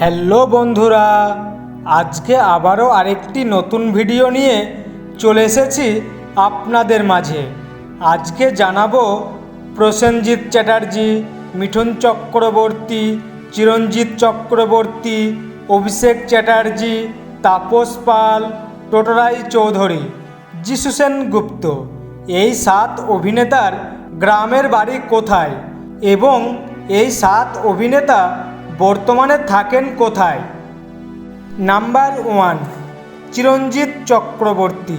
Hello বন্ধুরা, আজকে আবারও আরেকটি নতুন ভিডিও নিয়ে চলে এসেছি আপনাদের মাঝে। আজকে জানাব প্রসেনজিৎ চ্যাটার্জি, মিঠুন চক্রবর্তী চিরঞ্জিত চক্রবর্তী, অভিষেক চ্যাটার্জি, তাপস পাল টোটরাই চৌধুরী যিশু সেন গুপ্ত। এই সাত অভিনেতার গ্রামের বাড়ি কোথায় এবং এই সাত অভিনেতা বর্তমানে থাকেন কোথায়? Number one, Chiranjit Chakraborty.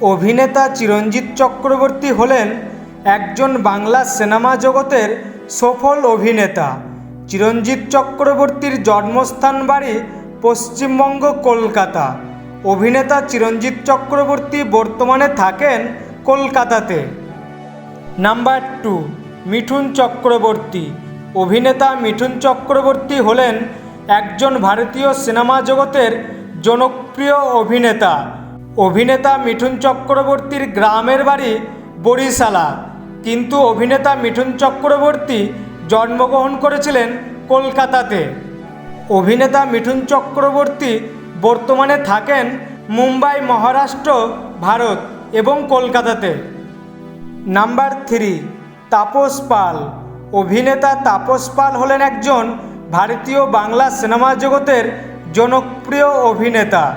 অভিনেতা চিরঞ্জিত চক্রবর্তী হলেন একজন বাংলা সিনেমা জগতের সফল অভিনেতা। চিরঞ্জিত চক্রবর্তীর জন্মস্থান বাড়ি পশ্চিমবঙ্গ, কলকাতা। অভিনেতা চিরঞ্জিত চক্রবর্তী বর্তমানে থাকেন কলকাতাতে। Number two, Mithun Chakraborty. অভিনেতা মিঠুন চক্রবর্তী হলেন একজন ভারতীয় সিনেমা জগতের জনপ্রিয় অভিনেতা। অভিনেতা মিঠুন চক্রবর্তীর গ্রামের বাড়ি বরিশালা। কিন্তু অভিনেতা মিঠুন চক্রবর্তী জন্মগ্রহণ করেছিলেন কলকাতাতে। অভিনেতা মিঠুন চক্রবর্তী বর্তমানে থাকেন মুম্বাই, মহারাষ্ট্র, ভারত এবং কলকাতাতে। Number three, Tapas Pal. অভিনেতা তাপস পাল হলেন একজন ভারতীয় বাংলা সিনেমা জগতের জনপ্রিয় অভিনেতা।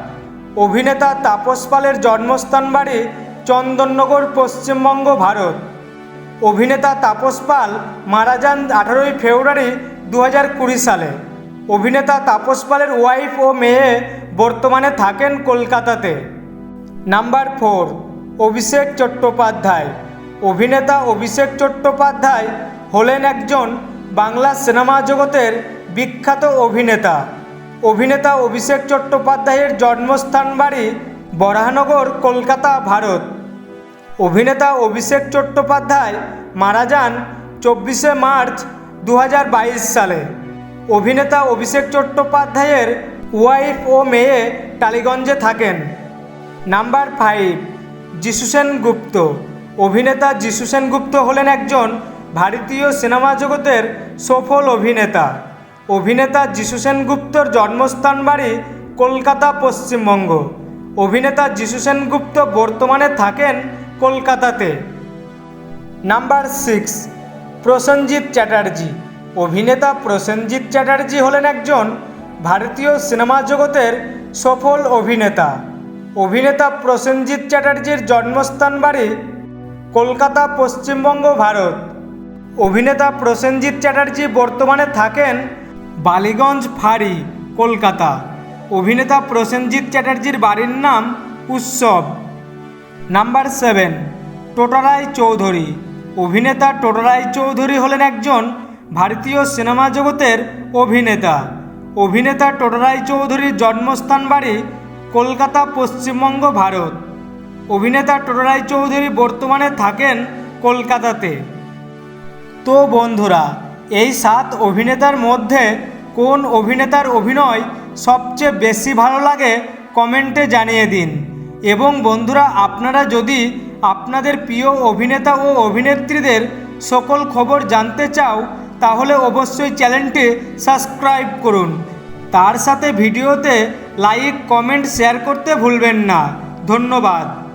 অভিনেতা তাপস পালের জন্মস্থান বাড়ি চন্দননগর, পশ্চিমবঙ্গ, ভারত। অভিনেতা তাপস পাল মারা যান আঠারোই ফেব্রুয়ারি দু হাজার কুড়ি সালে। অভিনেতা তাপস পালের ওয়াইফ ও মেয়ে বর্তমানে থাকেন কলকাতাতে। Number four, Abhishek Chattopadhyay. অভিনেতা অভিষেক চট্টোপাধ্যায় হলেন একজন বাংলা সিনেমা জগতের বিখ্যাত অভিনেতা। অভিনেতা অভিষেক চট্টোপাধ্যায়ের জন্মস্থান বাড়ি বরাহনগর, কলকাতা, ভারত। অভিনেতা অভিষেক চট্টোপাধ্যায় মারা যান চব্বিশে মার্চ দু হাজার বাইশ সালে। অভিনেতা অভিষেক চট্টোপাধ্যায়ের ওয়াইফ ও মেয়ে টালিগঞ্জে থাকেন। নাম্বার ফাইভ যিশু সেন গুপ্ত অভিনেতা যিশু সেন গুপ্ত হলেন একজন ভারতীয় সিনেমা জগতের সফল অভিনেতা। অভিনেতা যিশু সেন গুপ্তর জন্মস্থান বাড়ি কলকাতা, পশ্চিমবঙ্গ। অভিনেতা যিশু সেন গুপ্ত বর্তমানে থাকেন কলকাতাতে। Number six, Prosenjit Chatterjee. অভিনেতা প্রসেনজিৎ চ্যাটার্জি হলেন একজন ভারতীয় সিনেমা জগতের সফল অভিনেতা। অভিনেতা প্রসেনজিৎ চ্যাটার্জির জন্মস্থান বাড়ি কলকাতা, পশ্চিমবঙ্গ, ভারত। অভিনেতা প্রসেনজিৎ চ্যাটার্জি বর্তমানে থাকেন বালিগঞ্জ ফাঁড়ি, কলকাতা। অভিনেতা প্রসেনজিৎ চ্যাটার্জির বাড়ির নাম উৎসব। Number seven Tota Roy Chowdhury. অভিনেতা টোটারাই চৌধুরী হলেন একজন ভারতীয় সিনেমা জগতের অভিনেতা। অভিনেতা টোটারাই চৌধুরীর জন্মস্থান বাড়ি কলকাতা, পশ্চিমবঙ্গ, ভারত। অভিনেতা টোটারাই চৌধুরী বর্তমানে থাকেন কলকাতাতে। তো বন্ধুরা, এই সাত অভিনেতার মধ্যে কোন অভিনেতার অভিনয় সবচেয়ে বেশি ভালো লাগে কমেন্টে জানিয়ে দিন। এবং বন্ধুরা, আপনারা যদি আপনাদের প্রিয় অভিনেতা ও অভিনেত্রীদের সকল খবর জানতে চাও, তাহলে অবশ্যই চ্যানেলটি সাবস্ক্রাইব করুন। তার সাথে ভিডিওতে লাইক, কমেন্ট, শেয়ার করতে ভুলবেন না। ধন্যবাদ।